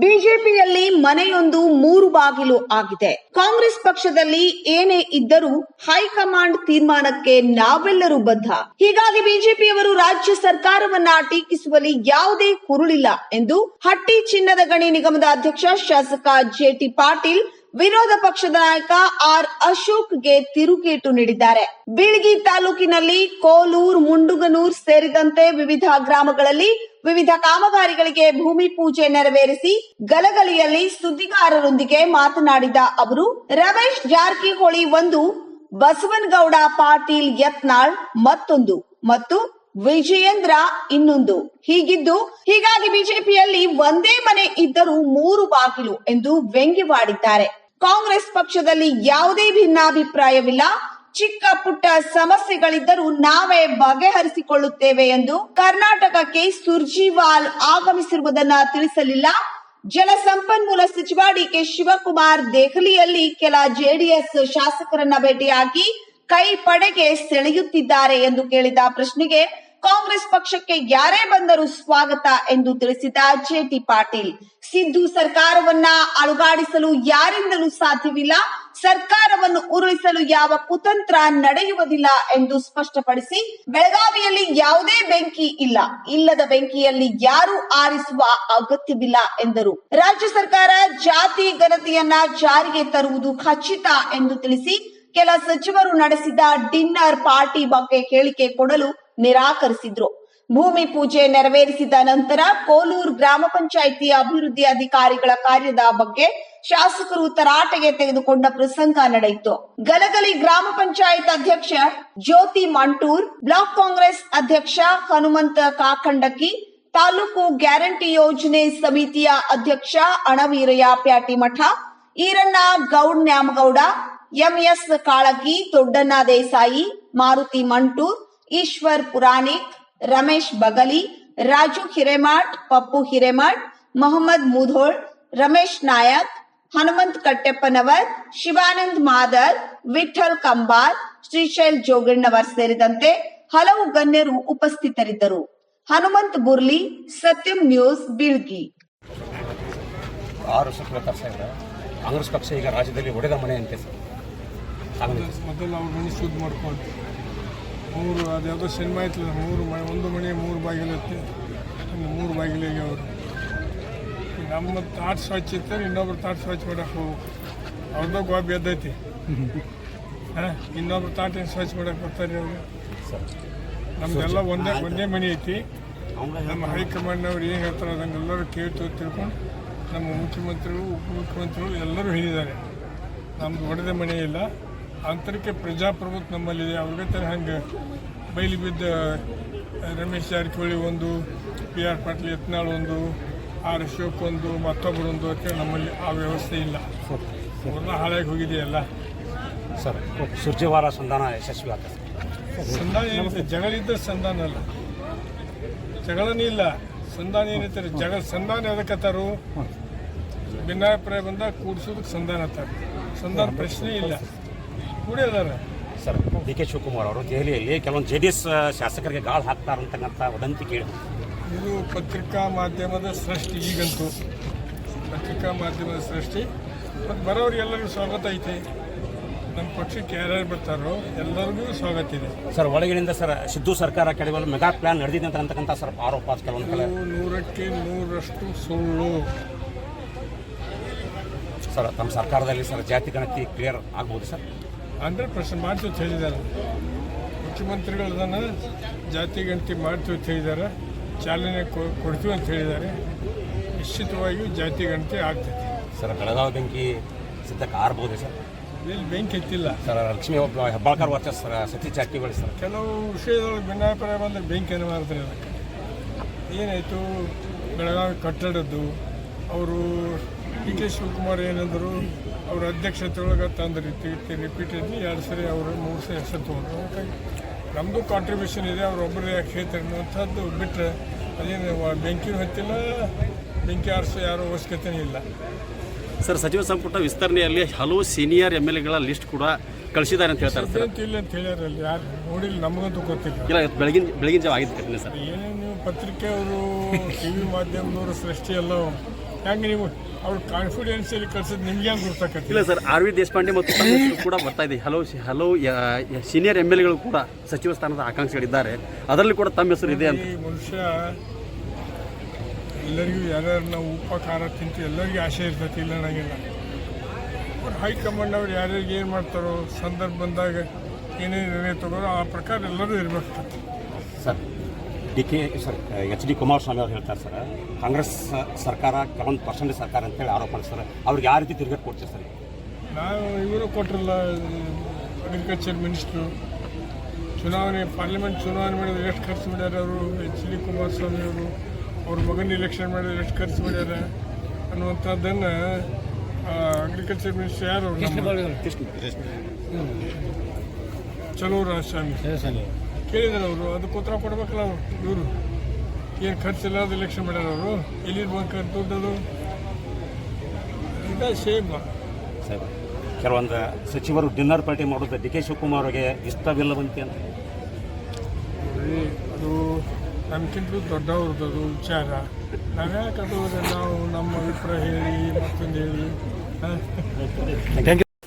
ಬಿಜೆಪಿಯಲ್ಲಿ ಮನೆಯೊಂದು ಮೂರು ಬಾಗಿಲು ಆಗಿದೆ. ಕಾಂಗ್ರೆಸ್ ಪಕ್ಷದಲ್ಲಿ ಏನೇ ಇದ್ದರೂ ಹೈಕಮಾಂಡ್ ತೀರ್ಮಾನಕ್ಕೆ ನಾವೆಲ್ಲರೂ ಬದ್ಧ. ಹೀಗಾಗಿ ಬಿಜೆಪಿಯವರು ರಾಜ್ಯ ಸರ್ಕಾರವನ್ನ ಟೀಕಿಸುವಲ್ಲಿ ಯಾವುದೇ ಕುರುಳಿಲ್ಲ ಎಂದು ಹಟ್ಟಿ ಚಿನ್ನದ ಗಣಿ ನಿಗಮದ ಅಧ್ಯಕ್ಷ ಶಾಸಕ ಜೆಟಿ ಪಾಟೀಲ್, ವಿರೋಧ ಪಕ್ಷದ ನಾಯಕ ಆರ್ ಅಶೋಕ್ಗೆ ತಿರುಗೇಟು ನೀಡಿದ್ದಾರೆ. ಬೀಳ್ಗಿ ತಾಲೂಕಿನಲ್ಲಿ ಕೋಲೂರ್, ಮುಂಡುಗನೂರ್ ಸೇರಿದಂತೆ ವಿವಿಧ ಗ್ರಾಮಗಳಲ್ಲಿ ವಿವಿಧ ಕಾಮಗಾರಿಗಳಿಗೆ ಭೂಮಿ ಪೂಜೆ ನೆರವೇರಿಸಿ ಗಲಗಲಿಯಲ್ಲಿ ಸುದ್ದಿಗಾರರೊಂದಿಗೆ ಮಾತನಾಡಿದ ಅವರು, ರಮೇಶ್ ಜಾರಕಿಹೊಳಿ ಒಂದು, ಬಸವನಗೌಡ ಪಾಟೀಲ್ ಯತ್ನಾಳ್ ಮತ್ತೊಂದು ಮತ್ತು ವಿಜಯೇಂದ್ರ ಇನ್ನೊಂದು. ಹೀಗಿದ್ದು, ಹೀಗಾಗಿ ಬಿಜೆಪಿಯಲ್ಲಿ ಒಂದೇ ಮನೆ ಇದ್ದರೂ ಮೂರು ಬಾಗಿಲು ಎಂದು ವ್ಯಂಗ್ಯವಾಡಿದ್ದಾರೆ. ಕಾಂಗ್ರೆಸ್ ಪಕ್ಷದಲ್ಲಿ ಯಾವುದೇ ಭಿನ್ನಾಭಿಪ್ರಾಯವಿಲ್ಲ. ಚಿಕ್ಕ ಪುಟ್ಟ ಸಮಸ್ಯೆಗಳಿದ್ದರೂ ನಾವೇ ಬಗೆಹರಿಸಿಕೊಳ್ಳುತ್ತೇವೆ ಎಂದು ಕರ್ನಾಟಕಕ್ಕೆ ಸುರ್ಜಿವಾಲ್ ಆಗಮಿಸಿರುವುದನ್ನ ತಿಳಿಸಲಿಲ್ಲ. ಜಲಸಂಪನ್ಮೂಲ ಸಚಿವ ಡಿಕೆ ಶಿವಕುಮಾರ್ ದೆಹಲಿಯಲ್ಲಿ ಕೆಲ ಜೆಡಿಎಸ್ ಶಾಸಕರನ್ನ ಭೇಟಿಯಾಗಿ ಕೈ ಪಡೆಗೆ ಸೆಳೆಯುತ್ತಿದ್ದಾರೆ ಎಂದು ಕೇಳಿದ ಪ್ರಶ್ನೆಗೆ ಕಾಂಗ್ರೆಸ್ ಪಕ್ಷಕ್ಕೆ ಯಾರೇ ಬಂದರೂ ಸ್ವಾಗತ ಎಂದು ತಿಳಿಸಿದ ಜೆಟಿ ಪಾಟೀಲ್. ಸಿದ್ದು ಸರ್ಕಾರವನ್ನ ಅಳುಗಾಡಿಸಲು ಯಾರಿಂದಲೂ ಸಾಧ್ಯವಿಲ್ಲ, ಸರ್ಕಾರವನ್ನು ಉರುಳಿಸಲು ಯಾವ ಕುತಂತ್ರ ನಡೆಯುವುದಿಲ್ಲ ಎಂದು ಸ್ಪಷ್ಟಪಡಿಸಿ, ಬೆಳಗಾವಿಯಲ್ಲಿ ಯಾವುದೇ ಬೆಂಕಿ ಇಲ್ಲ, ಇಲ್ಲದ ಬೆಂಕಿಯಲ್ಲಿ ಯಾರು ಆರಿಸುವ ಅಗತ್ಯವಿಲ್ಲ ಎಂದರು. ರಾಜ್ಯ ಸರ್ಕಾರ ಜಾತಿ ಗಣತಿಯನ್ನ ಜಾರಿಗೆ ತರುವುದು ಖಚಿತ ಎಂದು ತಿಳಿಸಿ, ಕೆಲ ಸಚಿವರು ನಡೆಸಿದ ಡಿನ್ನರ್ ಪಾರ್ಟಿ ಬಗ್ಗೆ ಹೇಳಿಕೆ ಕೊಡಲು ನಿರಾಕರಿಸಿದ್ರು. ಭೂಮಿ ಪೂಜೆ ನೆರವೇರಿಸಿದ ನಂತರ ಕೋಲೂರು ಗ್ರಾಮ ಪಂಚಾಯಿತಿ ಅಭಿವೃದ್ಧಿ ಅಧಿಕಾರಿಗಳ ಕಾರ್ಯದ ಬಗ್ಗೆ ಶಾಸಕರು ತರಾಟೆಗೆ ತೆಗೆದುಕೊಂಡ ಪ್ರಸಂಗ ನಡೆಯಿತು. ಗಲಗಲಿ ಗ್ರಾಮ ಪಂಚಾಯತ್ ಅಧ್ಯಕ್ಷ ಜ್ಯೋತಿ ಮಂಟೂರ್, ಬ್ಲಾಕ್ ಕಾಂಗ್ರೆಸ್ ಅಧ್ಯಕ್ಷ ಹನುಮಂತ ಕಾಕಂಡಕಿ ತಾಲೂಕು ಗ್ಯಾರಂಟಿ ಯೋಜನೆ ಸಮಿತಿಯ ಅಧ್ಯಕ್ಷ ಅಣವೀರಯ್ಯ ಪ್ಯಾಟಿಮಠ, ಈರಣ್ಣ ಗೌಡ್ ನ್ಯಾಮಗೌಡ, ಎಂಎಸ್ ಕಾಳಗಿ, ದೊಡ್ಡಣ್ಣ ದೇಸಾಯಿ, ಮಾರುತಿ ಮಂಟೂರ್ ಈಶ್ವರ್ ಪುರಾಣಿಕ್ ರಮೇಶ್ ಬಗಲಿ ರಾಜು ಹಿರೇಮಠ್ ಪಪ್ಪು ಹಿರೇಮಠ್ ಮೊಹಮ್ಮದ್ ಮುಧೋಳ್ ರಮೇಶ್ ನಾಯಕ್ ಹನುಮಂತ್ ಕಟ್ಟೆಪ್ಪನವರ್ ಶಿವಾನಂದ್ ಮಾದರ್ ವಿಠಲ್ ಕಂಬಾರ್ ಶ್ರೀಶೈಲ್ ಜೋಗಣ್ಣವರ್ ಸೇರಿದಂತೆ ಹಲವು ಗಣ್ಯರು ಉಪಸ್ಥಿತರಿದ್ದರು. ಹನುಮಂತ್ ಬುರ್ಲಿ ಸತ್ಯಂ ನ್ಯೂಸ್ ಬೀಳ್ಗಿ. ಆರು ಸುತ್ತಲ ಕಾಂಗ್ರೆಸ್ ಪಕ್ಷ ಈಗ ರಾಜ್ಯದಲ್ಲಿ ಒಡೆದ ಮನೆ ಅಂತೆ ಸರ್ ಮೊದಲು ಅವ್ರ ಮನೆ ಶುದ್ಧ ಮಾಡ್ಕೊಂಡು ಮೂರು ಅದ್ಯಾವುದೋ ಸಿನಿಮಾ ಇತ್ತು ಮೂರು ಮನೆ ಒಂದು ಮನೆ ಮೂರು ಬಾಗಿಲತ್ತೆ ಒಂದು ಮೂರು ಬಾಗಿಲಿಗೆ ಅವರು? ನಮ್ಮ ತಾಟ್ ಸ್ವಚ್ಛ ಇತ್ತು, ಇನ್ನೊಬ್ರು ತಾಟ್ ಸ್ವಚ್ಛ ಮಾಡಕ್ಕೆ ಹೋಗ್ಬೇಕು. ಅವ್ರದ್ದು ಗೋಬಿ ಎದ್ದೈತಿ ಹಾಂ, ಇನ್ನೊಬ್ರು ತಾಟಿನ ಸ್ವಚ್ಛ ಮಾಡಕ್ಕೆ ಬರ್ತಾರೆ ಅವರು. ನಮ್ದೆಲ್ಲ ಒಂದೇ ಒಂದೇ ಮನೆ ಐತಿ. ನಮ್ಮ ಹೈಕಮಾಂಡ್ನವ್ರು ಏನು ಹೇಳ್ತಾರೆ ಅದನ್ನೆಲ್ಲರೂ ಕೇಳ್ತು, ತಿಳ್ಕೊಂಡು ನಮ್ಮ ಮುಖ್ಯಮಂತ್ರಿಗಳು ಉಪಮುಖ್ಯಮಂತ್ರಿಗಳು ಎಲ್ಲರೂ ಹೇಳಿದ್ದಾರೆ. ನಮ್ದು ಒಡೆದ ಮನೆ ಇಲ್ಲ. ಆಂತರಿಕ ಪ್ರಜಾಪ್ರಭುತ್ವ ನಮ್ಮಲ್ಲಿದೆ. ಅವ್ರಿಗೆ ತರ ಹಂಗೆ ಬೈಲಿ ಬಿದ್ದ ರಮೇಶ್ ಜಾರಕಿಹೊಳಿ ಒಂದು ಪಿ ಆರ್ ಪಾಟೀಲ್ ಯತ್ನಾಳ್ ಒಂದು ಆರ್ ಅಶೋಕ್ ಒಂದು ಮತ್ತೊಬ್ಬರು ಒಂದು ಅಂತ ನಮ್ಮಲ್ಲಿ ಆ ವ್ಯವಸ್ಥೆ ಇಲ್ಲ. ಅವ್ರನ್ನ ಹಾಳಾಗಿ ಹೋಗಿದೆಯಲ್ಲ? ಸರ್ ಸುರ್ಜೇವಾಲ ಸಂಧಾನ ಯಶಸ್ವಿ ಆಗ್ತದೆ. ಸಂಧಾನ ಏನಿದೆ? ಜಗಳಿದ್ದ ಸಂಧಾನ ಅಲ್ಲ. ಜಗಳನೇ ಇಲ್ಲ. ಸಂಧಾನ ಏನೈತೆ ಜಗಳ ಸಂಧಾನ ಎದಕ್ಕತ್ತಾರು ಭಿನ್ನಾಭಿಪ್ರಾಯ ಬಂದಾಗ ಕೂಡಿಸೋದಕ್ಕೆ ಸಂಧಾನ ತರ ಸಂಧಾನ ಪ್ರಶ್ನೆ ಇಲ್ಲ. ಸರ್ ಡಿ ಕೆ ಶಿವಕುಮಾರ್ ಅವರು ದೆಹಲಿಯಲ್ಲಿ ಕೆಲವೊಂದು ಜೆ ಡಿ ಎಸ್ ಶಾಸಕರಿಗೆ ಗಾಳ ಹಾಕ್ತಾರಂತಕ್ಕಂಥ ವದಂತಿ ಕೇಳಿ. ಇದು ಪತ್ರಿಕಾ ಮಾಧ್ಯಮದ ಸೃಷ್ಟಿ ಈಗಂತೂ. ಪತ್ರಿಕಾ ಮಾಧ್ಯಮದ ಸೃಷ್ಟಿ. ಮತ್ತು ಬರೋರಿಗೆಲ್ಲರಿಗೂ ಸ್ವಾಗತ ಐತೆ. ನಮ್ಮ ಪಕ್ಷಕ್ಕೆ ಯಾರ್ಯಾರು ಬರ್ತಾರೋ ಎಲ್ಲರಿಗೂ ಸ್ವಾಗತ ಇದೆ. ಸರ್ ಒಳಗಿನಿಂದ ಸರ್ ಸಿದ್ದು ಸರ್ಕಾರ ಕೆಡವಲು ಮೆಗಾ ಪ್ಲಾನ್ ನಡೆದಿದೆ ಅಂತ ಅಂತಕ್ಕಂಥ ಸರ್ ಆರೋಪ ಕೆಲವೊಂದು ಕಡೆ. ನೂರಕ್ಕೆ ನೂರಷ್ಟು ಸುಳ್ಳು. ಸರ್ ತಮ್ಮ ಸರ್ಕಾರದಲ್ಲಿ ಸರ್ ಜಾತಿ ಗಣತಿ ಕ್ಲಿಯರ್ ಆಗ್ಬೋದು ಸರ್? ಹಂಡ್ರೆಡ್ ಪರ್ಸೆಂಟ್ ಮಾಡ್ತೀವಿ ಅಂತ ಹೇಳಿದ್ದಾರೆ. ಮುಖ್ಯಮಂತ್ರಿಗಳು ಅದನ್ನು ಜಾತಿ ಗಣತಿ ಮಾಡ್ತೀವಿ ಅಂತ ಹೇಳಿದ್ದಾರೆ. ಚಾಲನೆ ಕೊ- ಕೊಡ್ತೀವಿ ಅಂತ ಹೇಳಿದ್ದಾರೆ. ನಿಶ್ಚಿತವಾಗಿಯೂ ಜಾತಿ ಗಣತಿ ಆಗ್ತೈತಿ. ಸರ್ ಬೆಳಗಾವಿ ಬೆಂಕಿ ಸದ್ಯಕ್ಕೆ ಆರ್ಬೋದು ಸರ್? ಇಲ್ಲಿ ಬೆಂಕಿ ಎತ್ತಿಲ್ಲ. ಸರ್ ಲಕ್ಷ್ಮೀ ಒಬ್ಬ ಹೆಬ್ಬಾಳ್ಕರ್ ವರ್ಚಸ್ ಸರ್ ಸತಿ ಜಾರಕಿಹೊಳಿ ಸರ್. ಕೆಲವು ವಿಷಯದೊಳಗೆ ಭಿನ್ನಾಭಿಪ್ರಾಯ ಬಂದರೆ ಬೆಂಕಿ ಏನು ಮಾಡ್ತಾರೆ ಅದಕ್ಕೆ. ಏನಾಯಿತು? ಬೆಳಗಾವಿ ಕಟ್ಟಡದ್ದು ಅವರು ಡಿ ಕೆ ಶಿವಕುಮಾರ್ ಏನಂದರು ಅವ್ರ ಅಧ್ಯಕ್ಷತೆ ಒಳಗೆ ತಂದು ರೀತಿ ರಿಪೀಟೆಡ್ಲಿ ಎರಡು ಸರಿ ಅವರು ಮೂರು ಸರಿ ಹೆಸರು ತೊಗೊಂಡ್ರು ಹಾಗಾಗಿ ನಮ್ಮದು ಕಾಂಟ್ರಿಬ್ಯೂಷನ್ ಇದೆ ಅವರೊಬ್ಬರೇ ಯಾಕೆ ಹೇಳ್ತಾರೆ ಅನ್ನುವಂಥದ್ದು ಬಿಟ್ಟರೆ ಅದೇನು ಬೆಂಕಿ ಹತ್ತಿಲ್ಲ ಬೆಂಕಿ ಆರಿಸೋ ಯಾರೋ ಅವಶ್ಯಕತೆ ಇಲ್ಲ. ಸರ್ ಸಚಿವ ಸಂಪುಟ ವಿಸ್ತರಣೆಯಲ್ಲಿ ಹಲವು ಸೀನಿಯರ್ ಎಂ ಎಲ್ ಎಗಳ ಲಿಸ್ಟ್ ಕೂಡ ಕಳಿಸಿದ್ದಾರೆ ಅಂತ ಹೇಳ್ತಾರೆ ಸರ್ ಅಂತ ಇಲ್ಲ ಅಂತ ಹೇಳ್ಯಾರಲ್ಲ ಯಾರು? ನೋಡಿಲ್ಲ ನಮಗಂತೂ ಗೊತ್ತಿಲ್ಲ. ಇಲ್ಲ ಬೆಳಗಿನ ಬೆಳಗಿನ ಜಾವ ಆಗಿದ್ದು ಸರ್. ಏನೇನು ಪತ್ರಿಕೆ ಪತ್ರಿಕೆಯವರು ಟಿ ವಿ ಮಾಧ್ಯಮದವರು ಸೃಷ್ಟಿ ಎಲ್ಲ ಹೆಂಗೆ ನೀವು ಅವ್ರ ಕಾನ್ಫಿಡೆನ್ಸಲ್ಲಿ ಕಳ್ಸೋದು ನಿಮ್ಗೆ ಹೆಂಗೆ ಗೊತ್ತಾಕತ್ತಿ ಇಲ್ಲ ಸರ್ ಆರ್ ವಿ ದೇಶಪಾಂಡೆ ಮತ್ತು ಕೂಡ ಬರ್ತಾ ಇದೆ. ಹಲವು ಹಲವು ಸೀನಿಯರ್ ಎಂ ಎಲ್ ಎಗಳು ಕೂಡ ಸಚಿವ ಸ್ಥಾನದ ಆಕಾಂಕ್ಷಿಗಳಿದ್ದಾರೆ. ಅದರಲ್ಲಿ ಕೂಡ ತಮ್ಮ ಹೆಸರು ಇದೆ ಅಂತ. ಈ ಮನುಷ್ಯ ಎಲ್ಲರಿಗೂ ಯಾರ್ಯಾರು ನಾವು ಉಪ್ಪ ಖಾರ ತಿಂತು ಎಲ್ಲರಿಗೂ ಆಸೆ ಇರ್ತೈತಿ ಇಲ್ಲ ಅನ್ನಂಗಿಲ್ಲ. ಅವ್ರು ಹೈಕಮಾಂಡ್ ಅವ್ರು ಯಾರ್ಯಾರಿಗೆ ಏನು ಮಾಡ್ತಾರೋ ಸಂದರ್ಭ ಬಂದಾಗ ಏನೇನು ನಿರ್ಣಯ ತಗೋರೋ ಆ ಪ್ರಕಾರ ಎಲ್ಲರೂ ಇರಬೇಕು sir D K sir H D Kumaraswamy ಅವ್ರು ಹೇಳ್ತಾರೆ ಸರ್ ಕಾಂಗ್ರೆಸ್ ಸರ್ಕಾರ ಕೆಲವೊಂದು ಪರ್ಸೆಂಟ್ ಸರ್ಕಾರ ಅಂತೇಳಿ ಆರೋಪ ಮಾಡ್ತಾರೆ ಅವ್ರಿಗೆ ಯಾವ ರೀತಿ ತಿರುಗೇಟ್ ಕೊಡ್ತೀವಿ ಸರ್? ನಾವು ಇವರು ಕೊಟ್ಟಿರಲ್ಲ ಅಗ್ರಿಕಲ್ಚರ್ ಮಿನಿಸ್ಟ್ರು. ಚುನಾವಣೆ ಪಾರ್ಲಿಮೆಂಟ್ ಚುನಾವಣೆ ಮಾಡಿದ್ರೆ ಎಷ್ಟು ಖರ್ಚು ಮಾಡ್ಯಾರ ಅವರು? ಎಚ್ ಡಿ ಕುಮಾರಸ್ವಾಮಿ ಅವರು ಅವ್ರ ಮಗನ ಇಲೆಕ್ಷನ್ ಮಾಡಿದ್ರೆ ಎಷ್ಟು ಖರ್ಚು ಮಾಡ್ಯಾರ ಅನ್ನುವಂಥದ್ದನ್ನು ಅಗ್ರಿಕಲ್ಚರ್ ಮಿನಿಸ್ಟರ್ ಯಾರು? ಅವ್ರು ಚಲೋ ರಾಜಸ್ವಾಮಿ ಕೇಳಿದಾರೆ ಅವರು. ಅದಕ್ಕೆ ಉತ್ತರ ಕೊಡ್ಬೇಕಲ್ಲ ಅವರು ಇವರು. ಏನು ಖರ್ಚಿಲ್ಲದ ಎಲೆಕ್ಷನ್ ಮಾಡ್ಯಾರ ಅವರು? ಎಲ್ಲಿ ಬಂಕ ದುಡ್ಡದು? ಇದ ಸೇಮ್ ಸರ್ ಕೆಲವೊಂದು ಸಚಿವರು ಡಿನ್ನರ್ ಪಾರ್ಟಿ ಮಾಡೋದು ಡಿ ಕೆ ಶಿವಕುಮಾರ್ ಅವರಿಗೆ ಇಷ್ಟವಿಲ್ಲವಂತೆ ಅಂತ. ಅದು ನಮ್ಗಿಂತಲೂ ದೊಡ್ಡವ್ರದ್ದು ಅದು ವಿಚಾರ. ನಾವ್ಯಾಕೆ ಅದು ನಾವು ನಮ್ಮ ಅಭಿಪ್ರಾಯ ಹೇಳಿ ಮತ್ತೊಂದು ಹೇಳಿ?